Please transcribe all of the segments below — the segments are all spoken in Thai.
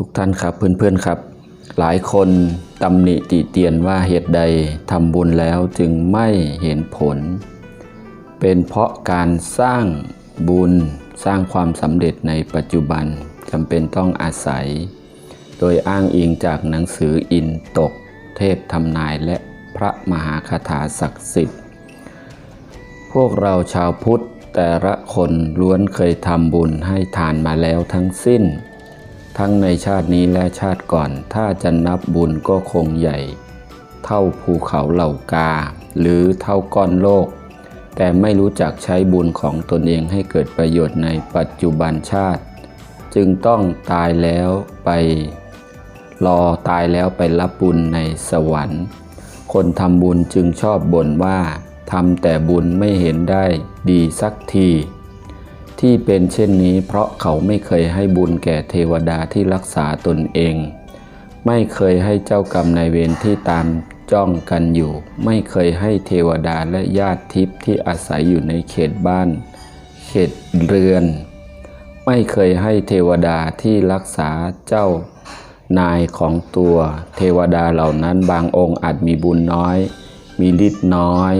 ทุกท่านครับเพื่อนๆครับ หลายคนตำหนิติเตียนว่าเหตุใดทำบุญแล้วจึงไม่เห็นผล เป็นเพราะการสร้างบุญสร้างความสำเร็จในปัจจุบันจำเป็นต้องอาศัย โดยอ้างอิงจากหนังสืออินตก เทพทำนายและพระมหาคาถาศักดิ์สิทธิ์ พวกเราชาวพุทธแต่ละคนล้วนเคยทำบุญให้ทานมาแล้วทั้งสิ้น ทั้งในชาตินี้และชาติก่อน ถ้าจะนับบุญก็คงใหญ่ เท่าภูเขาเหล่ากา หรือเท่าก้อนโลก แต่ไม่รู้จักใช้บุญของตนเองให้เกิดประโยชน์ในปัจจุบันชาติ จึงต้องตายแล้วไป รอตายแล้วไปรับบุญในสวรรค์ คนทำบุญจึงชอบบ่นว่าทำแต่บุญไม่เห็นได้ดีสักที ที่เป็นเช่นนี้เพราะเขาไม่เคยให้บุญแก่เทวดาที่รักษาตนเอง ไม่เคยให้เจ้ากรรมนายเวรที่ตามจ้องกันอยู่ ไม่เคยให้เทวดาและญาติทิพย์ที่อาศัยอยู่ในเขตบ้าน เขตเรือน ไม่เคยให้เทวดาที่รักษาเจ้านายของตัว เทวดาเหล่านั้นบางองค์อาจมีบุญน้อย มีฤทธิ์น้อย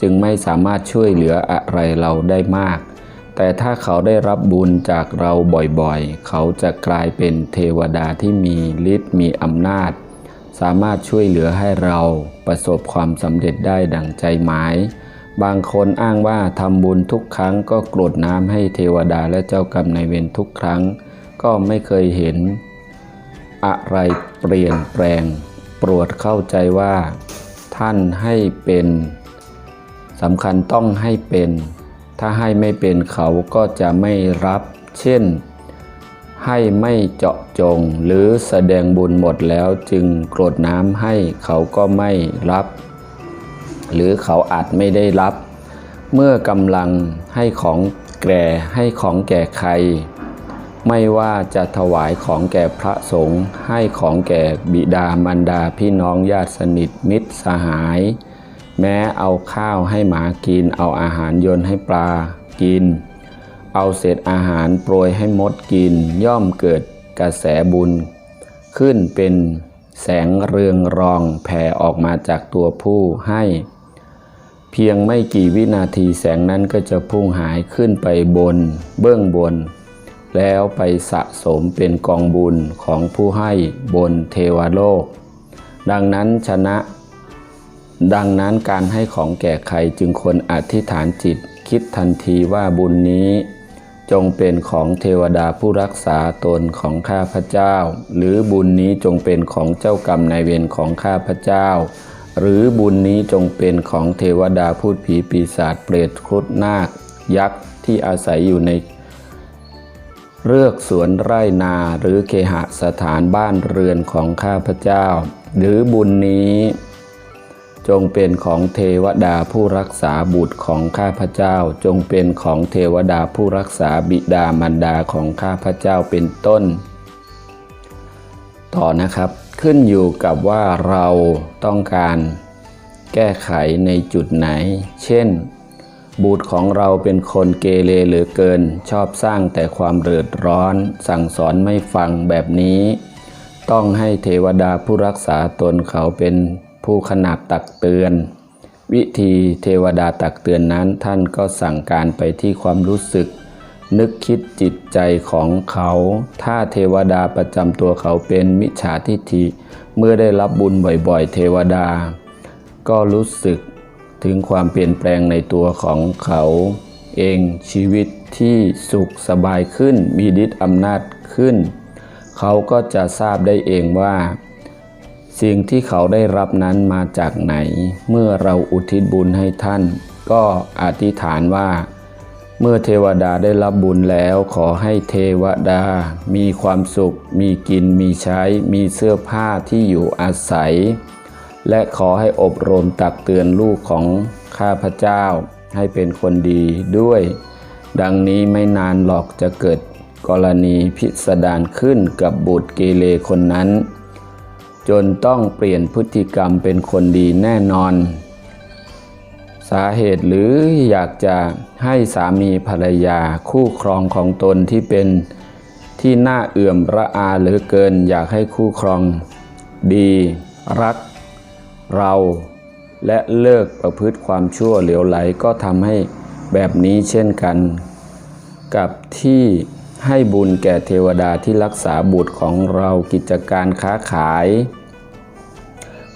จึงไม่สามารถช่วยเหลืออะไรเราได้มาก แต่ถ้าเขาได้รับบุญจากเราบ่อยๆ เขาจะกลายเป็นเทวดาที่มีฤทธิ์มีอำนาจ สามารถช่วยเหลือให้เราประสบความสำเร็จได้ดังใจหมาย บางคนอ้างว่าทำบุญทุกครั้งก็กรวดน้ำให้เทวดาและเจ้ากรรมนายเวรทุกครั้ง ก็ไม่เคยเห็น อะไรเปลี่ยนแปลง โปรดเข้าใจว่า ท่านให้เป็นสำคัญต้องให้เป็น ถ้าให้ไม่เป็นเขาก็จะไม่รับ เช่น ให้ไม่เจาะจงหรือแสดงบุญหมดแล้วจึงกรดน้ำให้เขาก็ไม่รับ หรือเขาอาจไม่ได้รับ เมื่อกำลังให้ของแก่ให้ของแก่ใคร ไม่ว่าจะถวายของแก่พระสงฆ์ให้ของแก่บิดามารดาพี่น้องญาติสนิทมิตรสหาย แม้เอาข้าวให้หมากิน เอาอาหารยนให้ปลากิน เอาเศษอาหารโปรยให้มดกิน ย่อมเกิดกระแสบุญ ขึ้นเป็นแสงเรืองรองแผ่ออกมาจากตัวผู้ให้ เพียงไม่กี่วินาทีแสงนั้นก็จะพุ่งหายขึ้นไปบน เบื้องบน แล้วไปสะสมเป็นกองบุญของผู้ให้บนเทวโลก ดังนั้นชนะ ดังนั้นการให้ของแก่ใครจึงควรอธิษฐานจิต คิดทันทีว่าบุญนี้ จงเป็นของเทวดาผู้รักษาตนของข้าพเจ้า หรือบุญนี้จงเป็นของเจ้ากรรมนายเวรของข้าพเจ้า หรือบุญนี้จงเป็นของเทวดาพูดผีปีศาจเปรตครุฑนาค ยักษ์ที่อาศัยอยู่ในเลือกสวนไร่นาหรือเคหสถานบ้านเรือนของข้าพเจ้า หรือบุญนี้ จงเป็นของเทวดาผู้รักษาบุตรของข้าพเจ้า จงเป็นของเทวดาผู้รักษาบิดามารดาของข้าพเจ้าเป็นต้น ต่อนะครับขึ้นอยู่กับว่าเราต้องการแก้ไขในจุดไหน เช่น บุตรของเราเป็นคนเกเรเหลือเกิน ชอบสร้างแต่ความเดือดร้อน สั่งสอนไม่ฟังแบบนี้ ต้องให้เทวดาผู้รักษาตนเขาเป็น ผู้ขนาบตักเตือน วิธีเทวดาตักเตือนนั้นท่านก็สั่งการไปที่ความรู้สึก นึกคิดจิตใจของเขา ถ้าเทวดาประจำตัวเขาเป็นมิจฉาทิฏฐิ เมื่อได้รับบุญบ่อยๆ เทวดา ก็รู้สึกถึงความเปลี่ยนแปลงในตัวของเขาเองชีวิตที่สุขสบายขึ้นมีฤทธิ์อำนาจขึ้น เขาก็จะทราบได้เองว่า สิ่งที่เขาได้รับนั้นมาจากไหน เมื่อเราอุทิศบุญให้ท่าน ก็อธิษฐานว่า เมื่อเทวดาได้รับบุญแล้วขอให้เทวดา มีความสุข มีกินมีใช้ มีเสื้อผ้าที่อยู่อาศัย และขอให้อบรมตักเตือนลูกของข้าพเจ้า ให้เป็นคนดีด้วย ดังนี้ไม่นานหรอกจะเกิดกรณีพิสดารขึ้นกับบุตรเกเรคนนั้น จนต้องเปลี่ยนพฤติกรรมเป็นคนดีแน่นอน สาเหตุหรืออยากจะให้สามีภรรยาคู่ครองของตนที่เป็นที่น่าเอื่อมระอาเหลือเกิน อยากให้คู่ครองดี รัก เรา และเลิกประพฤติความชั่วเหลวไหลก็ทำให้แบบนี้เช่นกัน กับที่ให้บุญแก่เทวดาที่รักษาบุตรของเรากิจการค้าขาย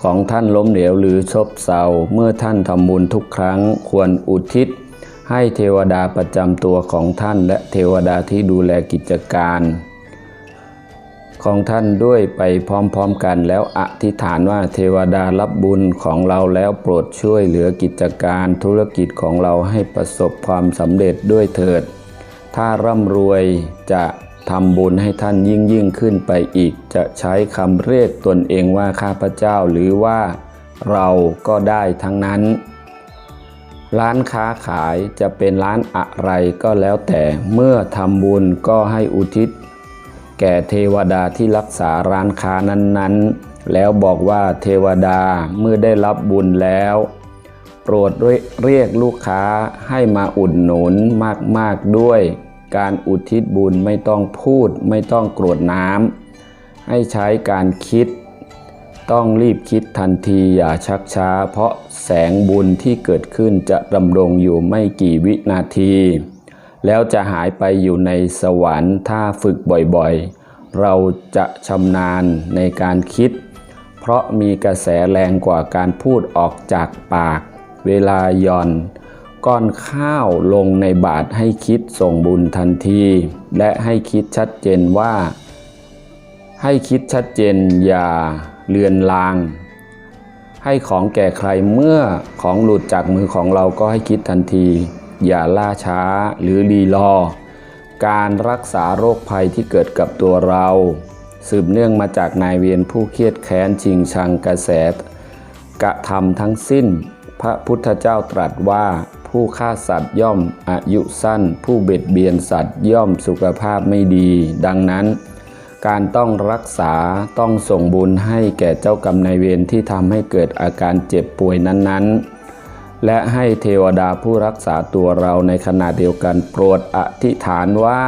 ของท่านล้มเหลวหรือชบเซาเมื่อท่านทำบุญทุกครั้งควรอุทิศ ให้เทวดาประจำตัวของท่านและเทวดาที่ดูแลกิจการ ของท่านด้วยไปพร้อมๆกันแล้วอธิษฐานว่าเทวดารับบุญของเราแล้วโปรดช่วยเหลือกิจการธุรกิจของเราให้ประสบความสำเร็จด้วยเถิด ถ้าร่ำรวยจะ ทำบุญให้ท่านยิ่งยิ่งขึ้นไปอีก จะใช้คำเรียกตนเองว่าข้าพเจ้าหรือว่าเราก็ได้ทั้งนั้น ร้านค้าขายจะเป็นร้านอะไรก็แล้วแต่เมื่อทำบุญก็ให้อุทิศ แก่เทวดาที่รักษาร้านค้านั้นๆ แล้วบอกว่าเทวดาเมื่อได้รับบุญแล้ว โปรดเรียกลูกค้าให้มาอุดหนุนมากๆด้วย การอุทิศบุญไม่ต้องพูดไม่ต้องกรวดน้ำให้ใช้การคิด ต้องรีบคิดทันทีอย่าชักช้า เพราะแสงบุญที่เกิดขึ้นจะดำรงอยู่ไม่กี่วินาที แล้วจะหายไปอยู่ในสวรรค์ถ้าฝึกบ่อยๆ เราจะชำนาญในการคิด เพราะมีกระแสแรงกว่าการพูดออกจากปาก เวลาย่อน ก้อนข้าวลงในบาตรให้คิดส่งบุญทันที และให้คิดชัดเจนว่า ให้คิดชัดเจนอย่าเลือนลาง ให้ของแก่ใครเมื่อของหลุดจากมือของเราก็ให้คิดทันที อย่าล่าช้าหรือรีรอ การรักษาโรคภัยที่เกิดกับตัวเรา สืบเนื่องมาจากนายเวียนผู้เครียดแค้นชิงชังกระแสกระทำทั้งสิ้นพระพุทธเจ้าตรัสว่า ผู้ฆ่าสัตว์ย่อมอายุสั้น ผู้เบ็ดเบียนสัตว์ย่อมสุขภาพไม่ดี ดังนั้น การต้องรักษาต้องส่งบุญให้แก่เจ้ากรรมนายเวรที่ทำให้เกิดอาการเจ็บป่วยนั้นๆ และให้เทวดาผู้รักษาตัวเราในขณะเดียวกันโปรดอธิษฐานว่า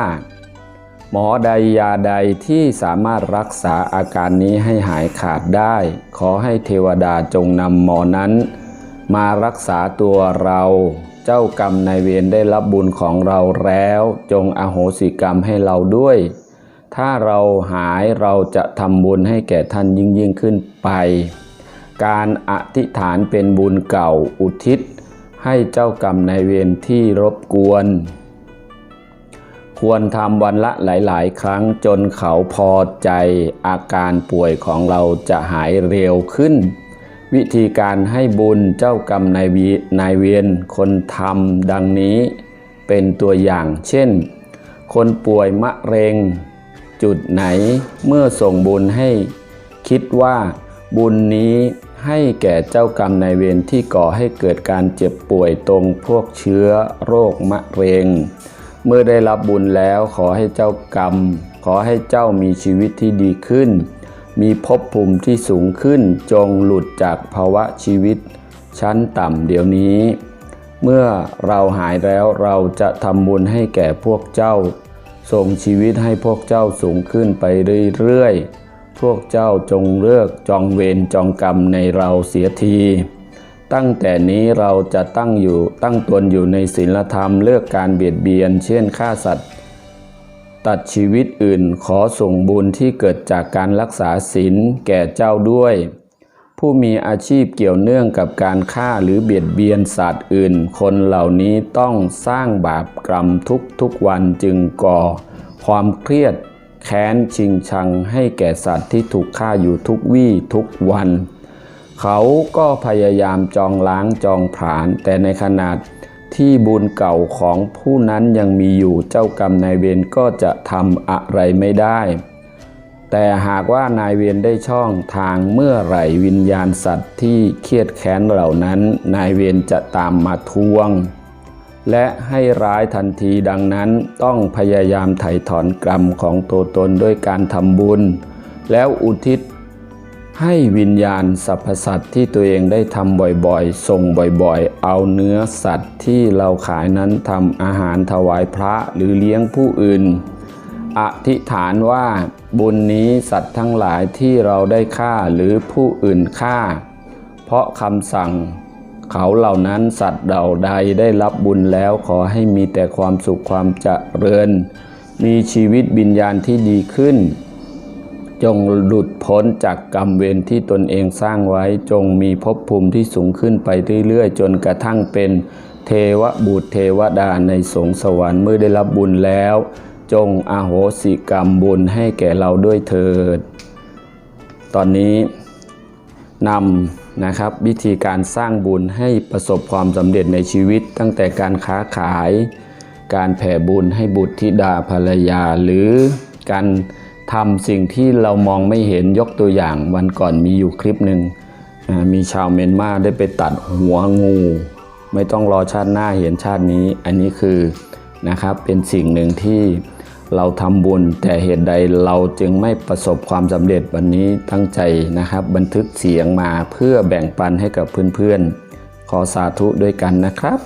หมอใดยาใดที่สามารถรักษาอาการนี้ให้หายขาดได้ ขอให้เทวดาจงนำหมอนั้นมารักษาตัวเรา เจ้ากรรมนายเวรได้รับบุญของเราแล้ว จงอโหสิกรรมให้เราด้วย ถ้าเราหายเราจะทำบุญให้แก่ท่านยิ่งยิ่งขึ้นไป การอธิษฐานเป็นบุญเก่าอุทิศ ให้เจ้ากรรมนายเวรที่รบกวน ควรทำวันละหลาย ๆ ครั้งจนเขาพอใจอาการป่วยของเราจะหายเร็วขึ้น วิธีการให้บุญเจ้ากรรมนายวีนายเวียนคนทำดังนี้เป็นตัวอย่างเช่น คนป่วยมะเร็ง จุดไหนเมื่อส่งบุญให้ คิดว่าบุญนี้ให้แก่เจ้ากรรมนายเวรที่ก่อให้เกิดการเจ็บป่วยตรงพวกเชื้อโรคมะเร็ง เมื่อได้รับบุญแล้วขอให้เจ้ากรรม ขอให้เจ้ามีชีวิตที่ดีขึ้น มีภพภูมิที่สูงขึ้นจงหลุดจากภาวะชีวิต ชั้นต่ำเดี๋ยวนี้ เมื่อเราหายแล้วเราจะทำบุญให้แก่พวกเจ้าส่งชีวิตให้พวกเจ้าสูงขึ้นไปเรื่อยๆ พวกเจ้าจงเลือกจองเวรจองกรรมในเราเสียที ตั้งแต่นี้เราจะตั้งอยู่ตั้งตนอยู่ในศีลธรรมเลือกการเบียดเบียน เช่นฆ่าสัตว์ ตัดชีวิตอื่นขอส่งบุญที่เกิดจากการรักษาศีลแก่เจ้าด้วย ผู้มีอาชีพเกี่ยวเนื่องกับการฆ่าหรือเบียดเบียนสัตว์อื่น คนเหล่านี้ต้องสร้างบาปกรรมทุกทุกวันจึงก่อ ความเครียดแค้นชิงชังให้แก่สัตว์ที่ถูกฆ่าอยู่ทุกวี่ทุกวัน เขาก็พยายามจองล้างจองผลาญแต่ในขนาด ที่บุญเก่าของผู้นั้นยังมีอยู่เจ้ากรรมนายเวรก็จะทำอะไรไม่ได้ แต่หากว่านายเวรได้ช่องทางเมื่อไหร่วิญญาณสัตว์ที่เครียดแค้นเหล่านั้น นายเวรจะตามมาทวง และให้ร้ายทันทีดังนั้นต้องพยายามไถ่ถอนกรรมของตัวตนด้วยการทำบุญ แล้วอุทิศ ให้วิญญาณสรรพสัตว์ที่ตัวเองได้ทำบ่อยๆ ส่งบ่อยๆ เอาเนื้อสัตว์ที่เราขายนั้นทำอาหารถวายพระหรือเลี้ยงผู้อื่น อธิษฐานว่าบุญนี้สัตว์ทั้งหลายที่เราได้ฆ่าหรือผู้อื่นฆ่า เพราะคำสั่งเขาเหล่านั้นสัตว์เหล่าใดได้รับบุญแล้วขอให้มีแต่ความสุขความเจริญ มีชีวิตวิญญาณที่ดีขึ้น จงหลุดพ้นจากกรรมเวรที่ตนเองสร้างไว้ จงมีภพภูมิที่สูงขึ้นไปเรื่อยๆ จนกระทั่งเป็นเทวบุตรเทวดาในสงสวรรค์เมื่อได้รับบุญแล้ว จงอาโหสิกรรมบุญให้แก่เราด้วยเถิด ตอนนี้นำนะครับวิธีการสร้างบุญให้ประสบความสำเร็จในชีวิต ตั้งแต่การค้าขาย การแผ่บุญให้บุตรธิดาภรรยาหรือการ ทำสิ่งที่เรามองไม่เห็นยกตัวอย่างวันก่อนมีอยู่คลิปหนึ่งมีชาวเมียนมาได้ไปตัดหัวงู ไม่ต้องรอชาติหน้าเห็นชาตินี้ อันนี้คือนะครับเป็นสิ่งหนึ่งที่เราทำบุญแต่เหตุใดเราจึงไม่ประสบความสำเร็จวันนี้ตั้งใจนะครับ บันทึกเสียงมาเพื่อแบ่งปันให้กับเพื่อนๆ ขอสาธุด้วยกันนะครับ